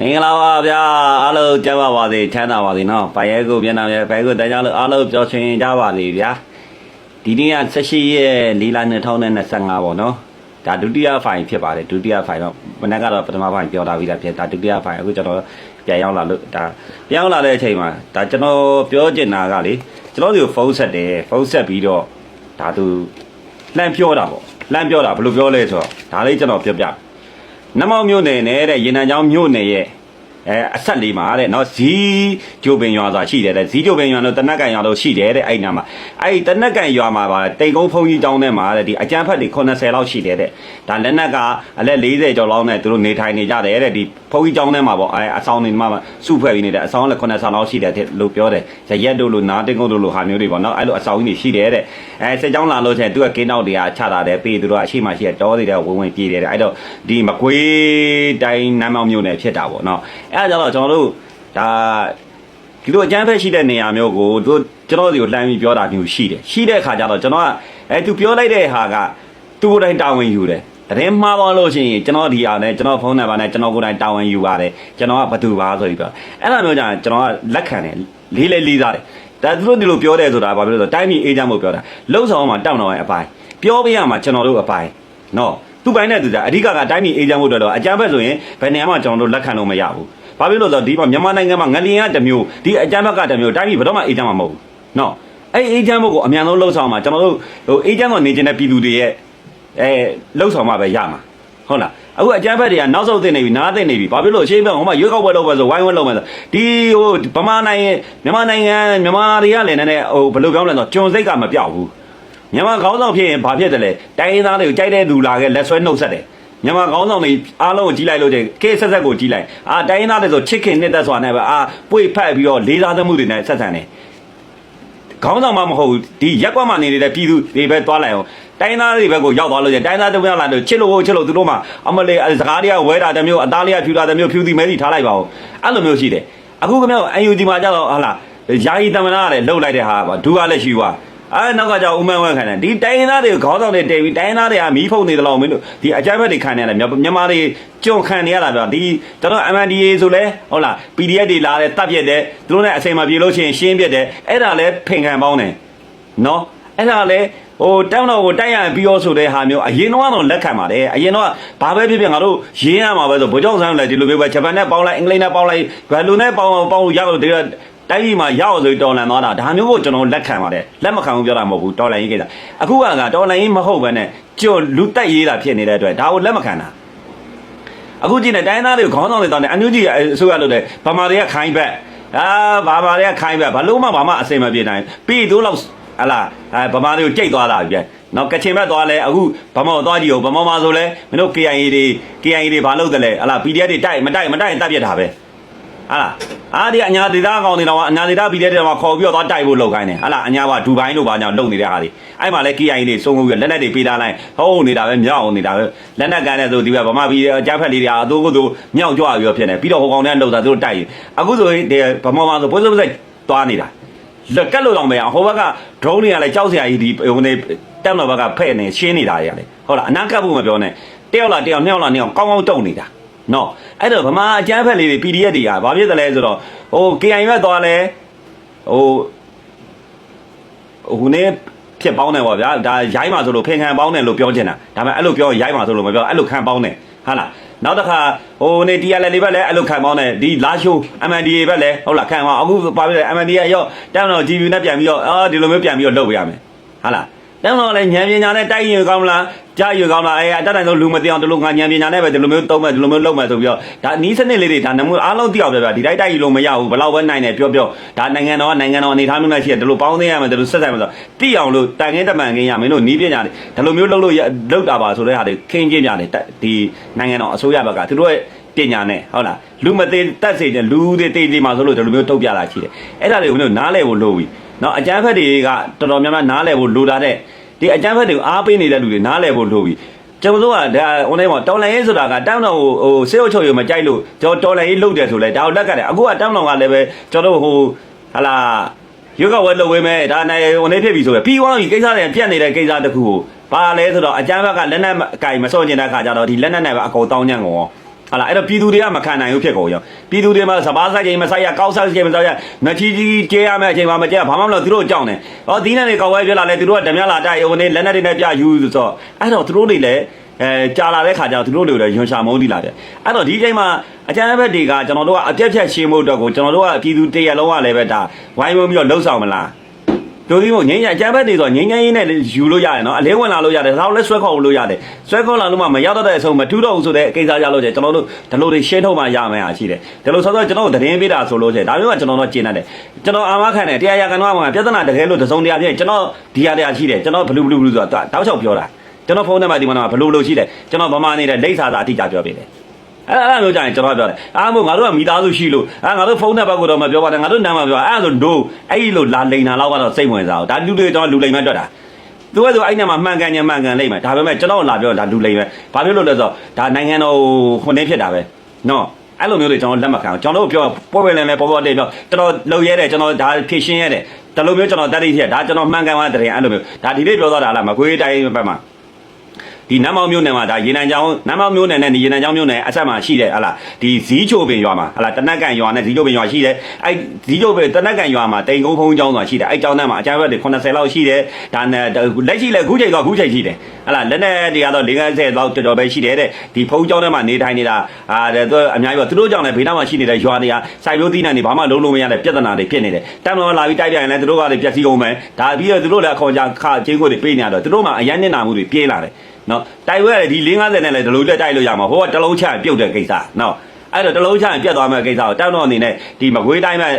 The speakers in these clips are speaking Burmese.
မင်္ဂလာပါဗျာအားလုံးကြပါပါစေချမ်းသာပါစေနော်ဘိုင်ရဲကိုပြန်လာပြန်ဘိုင်ကိုတန်းကြလို့အားလုံးပျော်ရွှင်ကြပါစေဗျာဒီနေ့က18ရက်၄လ2025ပေါ့နော်ဒါဒုတိယဖိုင်ဖြစ်ပါတယ်ဒုတိယဖိုင်တော့မနေ့ကတော့ပထမဖိုင်ပြောတာပြီးသားဖြစ်ဒါဒုတိယဖိုင်အခုကျွန်တော်ပြန်ရောက်လာလို့ဒါပြန်ရောက်လာတဲ့အချိန်မှာဒါကျွန်တော်ပြောချင်တာကလေကျွန်တော်ဒီကိုဖုန်းဆက်တယ်ဖုန်းဆက်ပြီးတော့ဒါသူလှမ်းပြောတာပေါ့လှမ်းပြောတာဘယ်လိုပြောလဲဆိုတော့ဒါလေးကျွန်တော်ပြောပြ နမောက်မြို့နယ်နဲ့တဲ့ရေနံချောင်းမြို့နယ်ရဲ့ အဲအဆက်လေးမှာတဲ့နော်ဇီးကျိုပင်ရွာဆိုတာရှိတယ်တဲ့ဇီးကျိုပင်ရွာလို့တနက်ကန်ရွာလို့ရှိတယ်တဲ့အဲ့နာမှာအဲ့တနက်ကန်ရွာမှာပါတိန်ကုန်းဖုန်ကြီးကျောင်းထဲမှာတဲ့ဒီအကျန်းဖက်တွေ80လောက်ရှိတယ်တဲ့ဒါလက်နက်ကအလက်40ကျော်လောက်နဲ့သူတို့နေထိုင်နေကြတယ်တဲ့ဒီဖုန်ကြီးကျောင်းထဲမှာပေါ့အဲအဆောင်နေမှာစုဖွဲ့ပြီးနေတဲ့အဆောင်လည်း80လောက်ရှိတယ်တဲ့လို့ပြောတယ်ရရက်တို့လို့နာတင်ကုန်းတို့လို့ဟာမျိုးတွေပေါ့နော်အဲ့လိုအဆောင်ကြီးတွေရှိတယ်တဲ့အဲစစ်ကြောင်းလာလို့ချင်းသူကကင်းနောက်တွေကချတာတယ်ပြီးသူတို့ကအရှိမရှိတောတွေတဲ့ဝင်ဝင်ပြေးတယ်တဲ့အဲ့တော့ဒီမကွေးတိုင်းနမ်းမောင်မြို့နယ်ဖြစ်တာပေါ့နော်အဲ့ဒါကြောင့်ကျွန်တော်တို့ဒါဒီလိုအကျန်းဖက်ရှိတဲ့နေရာမျိုးကိုတို့ကျွန်တော်တို့လှမ်းပြီးပြောတာမျိုးရှိတယ်ရှိတဲ့အခါကျတော့ကျွန်တော်ကအဲသူပြောလိုက်တဲ့ဟာကသူ့ကိုယ်တိုင်တာဝန်ယူတယ်တရင်မှားပါလို့ရှိရင်ကျွန်တော်ဒီအားနဲ့ကျွန်တော်ဖုန်းနံပါတ်နဲ့ကျွန်တော်ကိုယ်တိုင်တာဝန်ယူပါတယ်ကျွန်တော်ကဘသူပါဆိုပြီးပြောအဲ့လိုမျိုးကြာကျွန်တော်ကလက်ခံတယ်လေးလေးလေးစားတယ်ဒါသူတို့ဒီလိုပြောတယ်ဆိုတာဘာဖြစ်လို့လဲဆိုတော့တိုင်းပြည်အေးချမ်းဖို့ပြောတာလှုပ်ဆောင်မှာတောက်တော်ရဲ့အပိုင်းပြောပြရမှာကျွန်တော်တို့အပိုင်းနော်သူ့ပိုင်းနဲ့သူကအဓိကကတိုင်းပြည်အေးချမ်းဖို့အတွက်တော့အကြမ်းဖက်ဆိုရင်ဘယ်နေရာမှာကျွန်တော်တို့လက်ခံလို့မရဘူး ဘာဖြစ်လို့လဲဆိုတော့ဒီမှာမြန်မာနိုင်ငံမှာငလျင်ကတစ်မျိုးဒီအကြမ်းဖက်ကတစ်မျိုးတိုင်းပြည်ဘယ်တော့မှအေးချမ်းမှာမဟုတ်ဘူးနော်အဲ့အေးချမ်းဖို့ကိုအမြန်ဆုံးလှုပ်ဆောင်မှာကျွန်တော်တို့ဟိုအေးချမ်းတော့နေခြင်းတဲ့ပြည်သူတွေရဲ့အဲလှုပ်ဆောင်မှာပဲရမှာဟုတ်လားအခုအကြမ်းဖက်တွေကနောက်ဆုတ်သိနေပြီနားသိနေပြီဘာဖြစ်လို့အရှိန်ဘက်ဟိုမှာရွေးကောက်ပွဲလုပ်ပဲဆိုဝိုင်းဝန်းလုပ်မယ်ဆိုဒီဟိုဗမာနိုင်ငံမြန်မာနိုင်ငံမြန်မာတွေကလည်းနည်းနည်းဟိုဘယ်လိုပြောမလဲဆိုတော့ကျွန်စိတ်ကမပြောက်ဘူးမြန်မာခေါင်းဆောင်ဖြစ်ရင်ဘာဖြစ်တယ်လဲတိုင်းရင်းသားတွေကိုကြိုက်တဲ့သူလာခဲ့လက်ဆွဲနှုတ်ဆက်တယ် မြန်မာခေါင်းဆောင်တွေအားလုံးကိုကြီးလိုက်လို့ချင်းကေဆက်ဆက်ကိုကြီးလိုက်အာတိုင်းရင်းသားတွေဆိုချစ်ခင်နှစ်သက်စွာနဲ့ပဲအာပွေဖက်ပြီးတော့လေးစားသမှုတွေနဲ့ဆက်ဆံတယ်ခေါင်းဆောင်မှမဟုတ်ဘူးဒီရက်ကွက်မှာနေနေတဲ့ပြည်သူတွေပဲသွားလိုက်အောင်တိုင်းသားတွေဘက်ကိုရောက်သွားလို့ချင်းတိုင်းသားတွေဘက်လာလို့ချစ်လို့ချစ်လို့သူတို့မှအမလေးစကားတွေကဝဲတာတစ်မျိုးအသားလေးကဖြူတာတစ်မျိုးဖြူစီမဲစီထားလိုက်ပါဦးအဲ့လိုမျိုးရှိတယ်အခုကမြောက် UNG မှာကြတော့ဟာလာယာယီတမနာကလည်းလှုပ်လိုက်တဲ့ဟာဒူကလည်းရှိွား အဲနောက်ကကြောင့်ဥမန်းဝဲခံတယ်ဒီတိုင်းရင်းသားတွေခေါင်းဆောင်တွေတည်ပြီးတိုင်းရင်းသားတွေကမီးဖုန်နေတယ်လို့မင်းတို့ဒီအကြမ်းဖက်တွေခံနေရတယ်မြန်မာတွေကြုံခံနေရတာပြောဒီကျွန်တော် MNDA ဆိုလဲဟုတ်လား PDF တွေလာတယ်တပ်ပြက်တယ်သူတို့နဲ့အစိမ်မပြေလို့ရှိရင်ရှင်းပြက်တယ်အဲ့ဒါလဲဖင်ခံပေါင်းတယ်နော်အဲ့ဒါလဲဟိုတောင်းတော့ကိုတိုက်ရပြီးရောဆိုတဲ့ဟာမျိုးအရင်တော့တော့လက်ခံပါတယ်အရင်တော့ဘာပဲဖြစ်ဖြစ်ငါတို့ရင်းရမှာပဲဆိုဗိုလ်ချုပ်ဆန်းလည်းဒီလိုမျိုးပဲဂျပန်နဲ့ပေါင်းလိုက်အင်္ဂလိပ်နဲ့ပေါင်းလိုက်ဘယ်လိုနဲ့ပေါင်းပေါင်းလို့ရတော့ဒီ တိုင်းပြည်မှာရောက်ဆိုတော်လန်သွားတာဒါမျိုးကိုကျွန်တော်လက်ခံပါတယ်လက်မခံဘူးပြောတာမဟုတ်ဘူးတော်လန်ရေးကိစ္စအခုကကတော်လန်ရေးမဟုတ်ဘဲနဲ့ကျွလူတက်ရေးတာဖြစ်နေတဲ့အတွက်ဒါကိုလက်မခံတာအခုကြည့်နေတိုင်းသားတွေကိုခေါင်းဆောင်တွေတောင်းတယ်အန်ယူဂျီအစိုးရလုပ်တယ်ဗမာတွေကခိုင်းဘက်အာဗမာတွေကခိုင်းဘက်ဘာလို့မှဘာမှအစိမ်မပြေနိုင်ပြီးတော့လောက်ဟလာအဲဗမာတွေကိုကြိတ်သွားတာပြနော်ကချင်ဘက်သွားလဲအခုဗမာသွားကြည့်ဦးဗမာမှာဆိုလဲမင်းတို့ KIA တွေ KIA တွေဘာလုပ်တယ်လဲဟလာ PDF တွေတိုက်မတိုက်မတိုက်ရင်တပ်ပြစ်တာပဲ ဟာလားအားဒီအညာဒေတာကောင်တွေတော့အညာဒေတာ PDF တွေတော့ခေါ်ပြီးတော့တိုက်ဖို့လုပ်ခိုင်းတယ်ဟာလားအညာကဒူဘိုင်းတို့ဘာညာလုပ်နေတဲ့ဟာတွေအဲ့မှာလဲ KIA တွေစုံပြီးလက်နက်တွေပေးထားလိုက်ဟုတ်နေတာပဲမြောက်အောင်နေတာပဲလက်နက်ကန်တဲ့ဆိုဒီဘက်ဗမာပြည်အကြမ်းဖက်လေးတွေအတိုးကိုတိုးမြောက်ကြွပြီးတော့ဖြစ်နေပြီးတော့ဟိုကောင်တွေလှုပ်တာသူတို့တိုက်ရင်အခုဆိုရင်ဒီဗမာမှာဆိုပုစပုစသွားနေတာလက်ကက်လို့တော့မရအောင်ဟိုဘက်က drone တွေကလည်းကြောက်စရာကြီးဒီဟိုနေတက်တော့ဘက်ကဖဲ့နေရှင်းနေတာတွေကလေဟုတ်လားအနာကပ်ဖို့မပြောနဲ့တယောက်လားတယောက်နှစ်ယောက်လားနှစ်ယောက်ကောင်းကောင်းတုံနေတာ နော်အဲ့တော့ဗမာအကျန်းဖက်လေးတွေ PDF တွေကဘာဖြစ်တယ်လဲဆိုတော့ဟို KI ဘက်သွားလဲဟိုဟိုနေဖြစ်ပေါင်းတယ်ပေါ့ဗျာဒါရိုင်းပါဆိုလို့ဖင်ခံပေါင်းတယ်လို့ပြောချင်တာဒါပေမဲ့အဲ့လိုပြောရိုင်းပါဆိုလို့မပြောအဲ့လိုခံပေါင်းတယ်ဟာလားနောက်တစ်ခါဟိုနေ TRL လေးဘက်လည်းအဲ့လိုခံပေါင်းတယ်ဒီလာရှိုး MNDA ဘက်လည်းဟုတ်လားခံပါအခုပါပြီ MNDA ရောတန်းတော့ GV နဲ့ပြန်ပြီးတော့အာဒီလိုမျိုးပြန်ပြီးတော့လုပ်ပေးရမယ်ဟာလား တန်းတော့လည်းညံပညာနဲ့တိုက်ရင်ကောင်းလားကြားရင်ကောင်းလားအဲအတတ်တိုင်းဆုံးလူမသိအောင်ဒီလိုငါညံပညာနဲ့ပဲဒီလိုမျိုးတုံးမယ်ဒီလိုမျိုးလုပ်မယ်ဆိုပြီးတော့ဒါနီးစနစ်လေးတွေဒါနမှုအားလုံးသိအောင်ပြောပြဒီတိုက်တိုက်လို့မရဘူးဘယ်လောက်ပဲနိုင်တယ်ပြောပြောဒါနိုင်ငံတော်ကနိုင်ငံတော်အနေထားမျိုးနဲ့ရှိတယ်ဒီလိုပေါင်းသိရမယ်ဒီလိုဆက်ဆိုင်မယ်ဆိုသိအောင်လို့တန်ခင်းတမန်ခင်းရမင်းတို့နီးပညာတွေဒီလိုမျိုးလုပ်လို့လုပ်တာပါဆိုတဲ့ဟာတွေခင်းချင်းပြတယ်ဒီနိုင်ငံတော်အစိုးရဘက်ကသူတို့ရဲ့ ပညာနဲ့ဟုတ်လားလူမသေးတတ်စေခြင်းလူတွေတေးတေးမှာဆိုလို့ဒီလိုမျိုးတုတ်ပြတာရှိတယ်အဲ့ဒါတွေကိုနားလဲဖို့လိုပြီနော်အကျန်းဖက်တွေကတော်တော်များများနားလဲဖို့လိုတာတဲ့ဒီအကျန်းဖက်တွေကိုအားပေးနေတဲ့လူတွေနားလဲဖို့လိုပြီကျွန်တော်တို့ကဒါ online မှာတော်လန်ရေးဆိုတာကတောင်းတော်ဟိုဟိုစေအုပ်ချုပ်ရမကြိုက်လို့ကျွန်တော်တော်လန်ရေးလုပ်တယ်ဆိုလဲဒါကိုလက်ကတယ်အခုကတောင်းတော်ကလည်းပဲကျွန်တော်တို့ဟိုဟာလာရွက်ကဝဲလုပ်ဝဲမဲ့ဒါနိုင်ဟိုနေဖြစ်ပြီဆိုပဲပြီးသွားပြီကိစ္စတွေပြတ်နေတဲ့ကိစ္စတခုကိုပါလဲဆိုတော့အကျန်းဘက်ကလက်နက်အကင်မစော့ကျင်တဲ့ခါကျတော့ဒီလက်နက်နဲ့ပဲအကုန်တောင်းညံ့ကုန် ဟာလားအဲ့တော့ပြည်သူတွေကမခံနိုင်ဘူးဖြစ်ကုန်ရောပြည်သူတွေမှာစပါးဆိုင်ချိန်မဆိုင်ရကောက်ဆိုင်ချိန်မဆိုင်ရမချီကြီးကျဲရမယ့်အချိန်မှာမကျဲဘာမှမလုပ်သူတို့ကြောက်နေဟောဒီနေ့တွေကောက်ဝဲပြလာလဲသူတို့ကဓမြလာတိုက်ဟိုနေလက်နဲ့တွေနဲ့ပြယူဆိုတော့အဲ့တော့သူတို့တွေလည်းအဲကြာလာတဲ့ခါကျတော့သူတို့တွေလည်းယွန်ရှာမုန်းတိလာတယ်အဲ့တော့ဒီအချိန်မှာအကြမ်းဖက်တွေကကျွန်တော်တို့ကအပြက်ဖြတ်ရှင်းဖို့အတွက်ကိုကျွန်တော်တို့ကပြည်သူတရက်လုံးကလည်းပဲဒါဝိုင်းဝန်းပြီးတော့လှုပ်ဆောင်မလား တို့ဒီမို့ငိမ့်ညာအကြမ်းဖက်တွေဆိုငိမ့်ညာရင်းနဲ့ယူလို့ရတယ်နော်အလဲဝင်လာလို့ရတယ်ဒါတော့လဲဆွဲခေါ်လို့ရတယ်ဆွဲခေါ်လာလို့မှမရောက်တော့တဲ့အဆုံးမထူးတော့ဘူးဆိုတဲ့ကိစ္စကြလို့ကျကျွန်တော်တို့ဒီလိုတွေရှင်းထုတ်မှရမယ်အားရှိတယ်ဒီလိုဆိုတော့ကျွန်တော်တို့သတင်းပေးတာဆိုလို့ရှိရင်ဒါမျိုးကကျွန်တော်တို့ကျင်းတတ်တယ်ကျွန်တော်အာမခံတယ်တရားရကန်တော့မှာပြဿနာတကယ်လို့တစုံတရာဖြစ်ကျွန်တော်ဒီဟာတရားရှိတယ်ကျွန်တော်ဘလူးဘလူးဘလူးဆိုတာတောက်ချောက်ပြောတာကျွန်တော်ဖုန်းထဲမှာဒီမှာဘလူးလို့ရှိတယ်ကျွန်တော်ဗမာနေတဲ့လိမ့်စာစာအတိအကျပြောပေးတယ် အဲ့အဲ့လိုကြရင်ကျွန်တော်ပြောတယ်အားမို့ငါတို့ကမိသားစုရှိလို့အာငါတို့ဖုန်းနံပါတ်ကိုတော့မပြောပါနဲ့ငါတို့နံပါတ်ပြောအဲ့ဒါဆို no အဲ့လိုလာလိန်တာတော့ကတော့စိတ်ဝင်စားအောင်ဒါလူတွေကျွန်တော်လူလိန်မဲ့တွက်တာသူကဆိုအဲ့ညမှာမှန်ကန်ညမှန်ကန်လိမ့်မယ်ဒါပေမဲ့ကျွန်တော်လာပြောဒါလူလိန်ပဲဘာဖြစ်လို့လဲဆိုတော့ဒါနိုင်ငံတော်ခုနှစ်ဖြစ်တာပဲနော်အဲ့လိုမျိုးတွေကျွန်တော်လက်မခံအောင်ကျွန်တော်တို့ပြောပွဲပွဲလင်းလဲပေါ်ပေါ်တေးပြောကျွန်တော်လုံရဲတယ်ကျွန်တော်ဒါဖြည့်ရှင်းရဲတယ်တလိုမျိုးကျွန်တော်တက်တိဖြစ်ဒါကျွန်တော်မှန်ကန်သွားတဲ့တရင်အဲ့လိုမျိုးဒါဒီလေးပြောသွားတာလားမကွေးတိုင်းဘက်မှာ ဒီနမ်းမောင်မျိုးနယ်မှာဒါရေနံချောင်းနမ်းမောင်မျိုးနယ်နဲ့ဒီရေနံချောင်းမျိုးနယ်အဆက်မှာရှိတယ်ဟလာဒီဇီးချိုပင်ရွာမှာဟလာတနက်ကန်ရွာနဲ့ဇီးချိုပင်ရွာရှိတယ်အဲ့ဇီးချိုပင်တနက်ကန်ရွာမှာတိန်ကုန်းဖုံးကျောင်းဆိုတာရှိတယ်အဲ့ကျောင်းထဲမှာအကြမ်းဖက်တွေ80လောက်ရှိတယ်ဒါနဲ့လက်ရှိလက်ခုချိန်တော့ခုချိန်ရှိတယ်ဟလာလက်နဲ့တွေကတော့50လောက်တော်တော်ပဲရှိတယ်တဲ့ဒီဖုံးကျောင်းထဲမှာနေထိုင်နေတာအာသူအများကြီးပါသူတို့ကြောင့်လည်းဘေးနားမှာရှိနေတဲ့ရွာတွေကစိုက်ပျိုးသီးနှံတွေဘာမှလုံးလုံးမရတဲ့ပြဿနာတွေဖြစ်နေတယ်တမ်းတော်လာပြီးတိုက်ပြရင်လည်းသူတို့ကလည်းပျက်စီးကုန်မယ်ဒါပြီးတော့သူတို့လည်းအခေါ်ကြခကျင်းကိုတွေပေးနေရတော့သူတို့မှအရန်နေတာမှုတွေပြေးလာတယ် နော်တိုက်ဝဲရတယ်ဒီ50နဲ့လည်းဒီလိုတက်တိုက်လို့ရမှာဟိုကတလုံးချရင်ပြုတ်တဲ့ကိစ္စနော်အဲ့တော့တလုံးချရင်ပြတ်သွားမယ့်ကိစ္စကိုတောက်တော့အနေနဲ့ဒီမကွေးတိုင်းမဲ့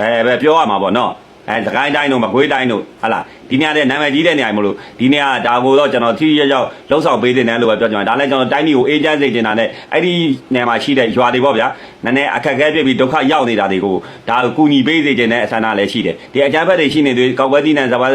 အဲပဲပြောရမှာပေါ့နော် အဲသခိုင်းတိုင်းတို့မကွေးတိုင်းတို့ဟာလားဒီနေရာတဲ့နာမည်ကြီးတဲ့နေရာမလို့ဒီနေရာဒါကိုတော့ကျွန်တော်ထိရရောက်လှုပ်ဆောင်ပေးတဲ့နယ်လို့ပဲပြောကြမှာဒါလည်းကျွန်တော်တိုင်းပြည်ကိုအေဂျင့်စိတ်တင်တာနဲ့အဲ့ဒီနေရာမှာရှိတဲ့ရွာတွေပေါ့ဗျာနည်းနည်းအခက်အခဲပြပြီးဒုက္ခရောက်နေတာတွေကိုဒါကိုကူညီပေးစေခြင်းနဲ့အဆန္ဒလည်းရှိတယ်ဒီအကြမ်းဖက်တွေရှိနေသေးကောက်ပွဲသီးနဲ့ဇဘာ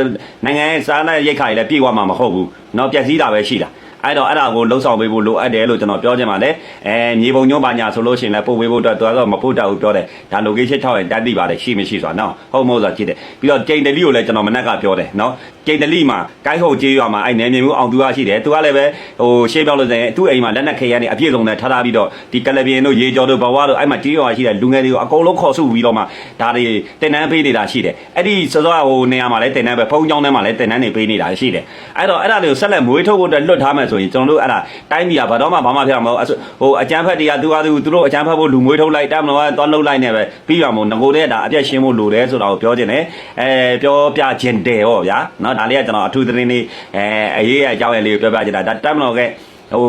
နိုင်ငံရဲ့စားနပ်ရိတ်ခါတွေလည်းပြေဝမှာမဟုတ်ဘူးเนาะပျက်စီးတာပဲရှိတာ အဲ့တော့အဲ့ဒါကိုလှုပ်ဆောင်ပေးဖို့လိုအပ်တယ်လို့ကျွန်တော်ပြောချင်ပါတယ်အဲမြေပုံညွှန်းပါညာဆိုလို့ရှိရင်လည်းပို့ပေးဖို့အတွက်သူကတော့မပို့တတ်ဘူးပြောတယ်ဒါ location 6ရင်တက်တိပါတယ်ရှိမရှိဆိုတာနော်ဟုတ်မဟုတ်ဆိုတာကြည့်တယ်ပြီးတော့ကျိန်တလီကိုလည်းကျွန်တော်မနက်ကပြောတယ်နော် ကျိန်တလိမှာကိုက်ဟုတ်ကျေးရွာမှာအဲ့နယ်မြေမျိုးအောင်သူကရှိတယ်သူကလည်းပဲဟိုရှေ့ပြောက်လို့ဆိုရင်သူ့အိမ်မှာလက်နက်ခဲရနေအပြည့်စုံနဲ့ထားထားပြီးတော့ဒီကလပြင်းတို့ရေကြော်တို့ဘဝတို့အဲ့မှာကျေးရွာရှိတဲ့လူငယ်တွေကိုအကုန်လုံးခေါ်ဆုပြီးတော့မှဒါတွေတင်နန်းပေးနေတာရှိတယ်အဲ့ဒီစောစောဟိုနေရာမှာလည်းတင်နန်းပဲဖုံးချောင်းထဲမှာလည်းတင်နန်းနေပေးနေတာရှိတယ်အဲ့တော့အဲ့ဒါတွေကိုဆက်လက်မွေးထုတ်ဖို့အတွက်လွတ်ထားမယ်ဆိုရင်ကျွန်တော်တို့အဲ့ဒါတိုင်းပြည်ကဘာတော့မှဘာမှဖြစ်မှာမဟုတ်ဟိုအကြမ်းဖက်တွေကသူကသူတို့အကြမ်းဖက်ဖို့လူမွေးထုတ်လိုက်တမ်းမလို့သွားလှုပ်လိုက်နေပဲပြီးရမို့ငကိုတဲ့ဒါအပြည့်ရှင်းဖို့လိုတယ်ဆိုတာကိုပြောခြင်းတယ်အဲပြောပြခြင်းတယ်ဟောဗျာနော်ဒါလေးကကျွန်တော်အထူးသတင်းလေးအဲအရေးအကြောင်းအရာလေးကိုပြောပြခြင်းတာဒါတမ်းမလို့ကဟို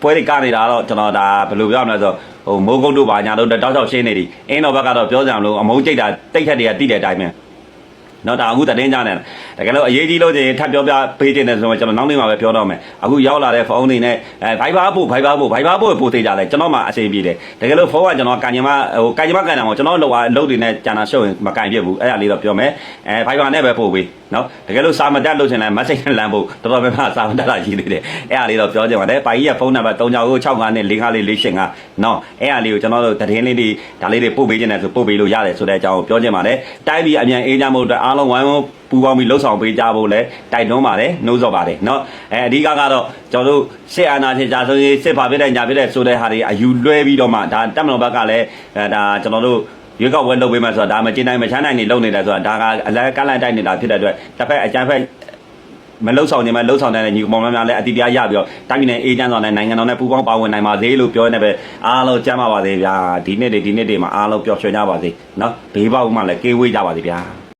ပွဲတွေကနေလာတော့ကျွန်တော်ဒါဘယ်လိုပြောရမလဲဆိုဟိုမိုးကုတ်တို့ဘာညာတို့တောက်တောက်ရှင်းနေတယ်အင်းတော်ဘက်ကတော့ပြောကြမလို့အမုန်းကြိတ်တာတိတ်ခတ်တွေကတိတဲ့အတိုင်းပဲ နော်ဒါအခုတည်င်းကြနေတယ်တကယ်လို့အရေးကြီးလို့ချင်းထပ်ပြောပြပေးတင်တယ်ဆိုတော့ကျွန်တော်နောက်နေ့မှာပဲပြောတော့မယ်အခုရောက်လာတဲ့ဖုန်းတွေနဲ့အဲ Viber ပို့ Viber ပို့ Viber ပို့ပို့သေးကြတယ်ကျွန်တော်မှအဆင်ပြေတယ်တကယ်လို့ဖုန်းကကျွန်တော်ကန်ညီမဟိုကန်ညီမကန်တာမဟုတ်ကျွန်တော်လောက်အလုပ်တွေနဲ့ကြာနာရှုပ်ရင်မကန်ပြစ်ဘူးအဲ့ဒါလေးတော့ပြောမယ်အဲ Viber နဲ့ပဲပို့ပေးနော်တကယ်လို့စာမတက်လို့ချင်းလည်း message နဲ့လမ်းဖို့တော်တော်များများစာမတက်တာရှိသေးတယ်အဲ့ဒါလေးတော့ပြောချင်ပါတယ်ပါကြီးရဲ့ဖုန်းနံပါတ်3965နဲ့454485နော်အဲ့ဒါလေးကိုကျွန်တော်တို့တည်င်းလေးတွေဒါလေးတွေပို့ပေးခြင်းနဲ့ဆိုပို့ပေးလို့ရတယ်ဆိုတဲ့အကြောင်းကိုပြောချင်ပါတယ်တိုက်ပြီးအမြန်အေးကြမှုအတွက်အားလုံးဝိုင်းဝန်းပူပေါင်းပြီးလှုပ်ဆောင်ပေးကြဖို့လဲတိုက်တွန်းပါတယ်နှိုးဆော်ပါတယ်เนาะအဲအဓိကကတော့ကျွန်တော်တို့စစ်အာဏာရှင်ကြာဆိုရင်စစ်ပါပြတဲ့ညာပြတဲ့ဆိုတဲ့ဟာတွေအယူလွှဲပြီးတော့မှဒါတက်မတော်ဘက်ကလည်းအဲဒါကျွန်တော်တို့ရွေးကောက်ပွဲလုပ်ပေးမှဆိုတာဒါမကျင်းနိုင်မချမ်းနိုင်နေလုပ်နေတယ်ဆိုတာဒါကအလဲကလန့်တိုက်နေတာဖြစ်တဲ့အတွက်တစ်ဖက်အကြမ်းဖက်မလှုပ်ဆောင်နေမှာလှုပ်ဆောင်တဲ့ညီကောင်မောင်များလည်းအတိတရားရပြီးတော့တိုင်းပြည်နဲ့အေဂျင့်ဆောင်တဲ့နိုင်ငံတော်နဲ့ပူးပေါင်းပါဝင်နိုင်ပါစေလို့ပြောနေပဲအားလုံးကြမ်းပါပါစေဗျာဒီနေ့တွေဒီနေ့တွေမှာအားလုံးပျော်ရွှင်ကြပါစေเนาะဘေးပေါက်မှလည်းကေးဝေးကြပါစေဗျာ